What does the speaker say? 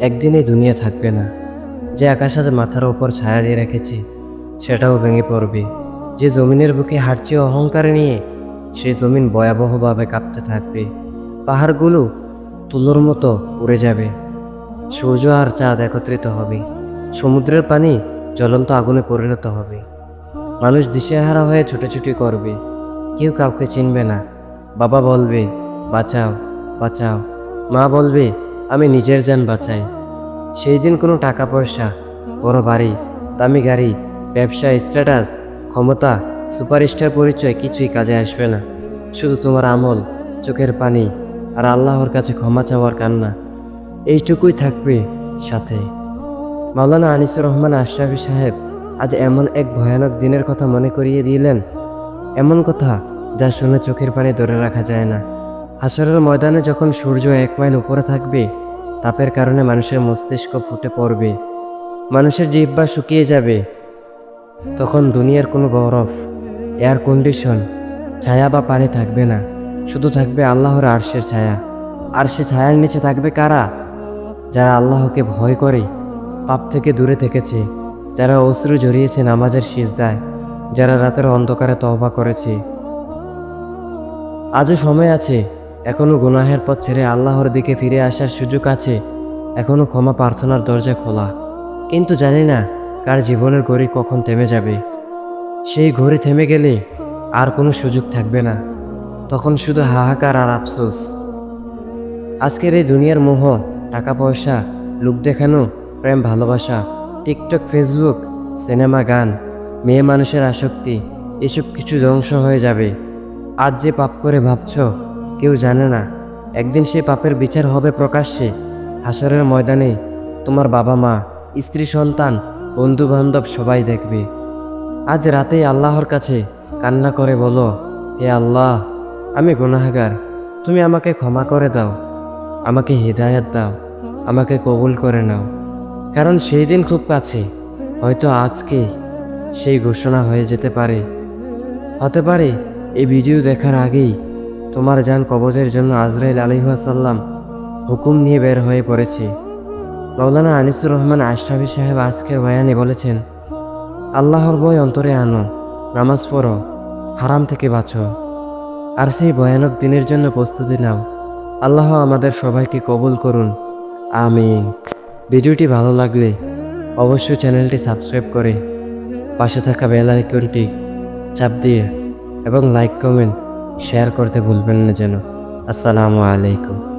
একদিন এই দুনিয়া থাকবে না। যে আকাশ আজ মাথার ওপর ছায়া দিয়ে রেখেছি, সেটাও ভেঙে পড়বে। যে জমিনের বুকে হাঁটছে অহংকার নিয়ে, সে জমিন ভয়াবহভাবে কাঁপতে থাকবে। পাহাড়গুলো তুলোর মতো উড়ে যাবে। সূর্য আর চাঁদ একত্রিত হবে। সমুদ্রের পানি জ্বলন্ত আগুনে পরিণত হবে। মানুষ দিশেহারা হয়ে ছুটোছুটি করবে। কেউ কাউকে চিনবে না। বাবা বলবে, বাঁচাও বাঁচাও। মা বলবে আমি নিজের যান বাঁচাই। সেই দিন কোনো টাকা পয়সা বড় বাড়ি দামি গাড়ি, ব্যবসা স্ট্যাটাস ক্ষমতা সুপারস্টার পরিচয় কিছুই কাজে আসবে না। শুধু তোমার আমল, চোখের পানি আর আল্লাহর কাছে ক্ষমা চাওয়ার কান্না। এইটুকুই থাকবে সাথে। মাওলানা আনিসুর রহমান আশরাফি সাহেব আজ এমন এক ভয়ানক দিনের কথা মনে করিয়ে দিলেন, এমন কথা যা শুনে চোখের পানি ধরে রাখা যায় না। হাসরের ময়দানে যখন সূর্য এক মাইল উপরে থাকবে, তাপের কারণে মানুষের মস্তিষ্ক ফুটে পড়বে। মানুষের জিহ্বা শুকিয়ে যাবে। তখন দুনিয়ার কোনো বরফ এয়ার কন্ডিশন ছায়া বা পানি থাকবে না। শুধু থাকবে আল্লাহর আরশের ছায়া। আর সে ছায়ার নিচে থাকবে কারা? যারা আল্লাহকে ভয় করে, পাপ থেকে দূরে থেকেছে। যারা অশ্রু জড়িয়েছে নামাজের সিজদায়, যারা রাতের অন্ধকারে তহবা করেছে। আজও সময় আছে এখনও গুনাহের পথ ছেড়ে আল্লাহর দিকে ফিরে আসার সুযোগ আছে। এখনও ক্ষমা প্রার্থনার দরজা খোলা। কিন্তু জানি না কার জীবনের ঘড়ি কখন থেমে যাবে। সেই ঘড়ি থেমে গেলে আর কোনো সুযোগ থাকবে না। তখন শুধু হাহাকার আর আফসোস। আজকের এই দুনিয়ার মোহ টাকা পয়সা লোক দেখানো, প্রেম, ভালোবাসা, টিকটক, ফেসবুক, সিনেমা, গান, মেয়ে মানুষের আসক্তি, এসব কিছু ধ্বংস হয়ে যাবে। আজ যে পাপ করে ভাবছ কেউ জানে না, একদিন সে পাপের বিচার হবে প্রকাশ্যে। হাসরের ময়দানে তোমার বাবা মা, স্ত্রী, সন্তান বন্ধু বান্ধব সবাই দেখবে। আজ রাতেই আল্লাহর কাছে কান্না করে বলো, হে আল্লাহ, আমি গুনাহগার, তুমি আমাকে ক্ষমা করে দাও, আমাকে হৃদায়ত দাও, আমাকে কবুল করে নাও। কারণ সেই দিন খুব কাছে, হয়তো আজকে সেই ঘোষণা হয়ে যেতে পারে। হতে পারে, এই ভিডিও দেখার আগেই তোমার যান কবজের জন্য আজরাইল আলিহাসাল্লাম হুকুম নিয়ে বের হয়ে পড়েছি। মৌলানা আনিসুর রহমান আশরাফি সাহেব আজকের বয়ানে বলেছেন, আল্লাহর বই অন্তরে আনো, নামাজ পড়ো, হারাম থেকে বাঁচো। আর সেই ভয়ানক দিনের জন্য প্রস্তুতি নাও। আল্লাহ আমাদের সবাইকে কবুল করুন। আমি ভিডিওটি ভালো লাগলে অবশ্যই চ্যানেলটি সাবস্ক্রাইব করে পাশে থাকা বেল আইকনটি চাপ দিয়ে এবং লাইক, কমেন্ট শেয়ার করতে ভুলবেন না যেন। আসসালামু আলাইকুম।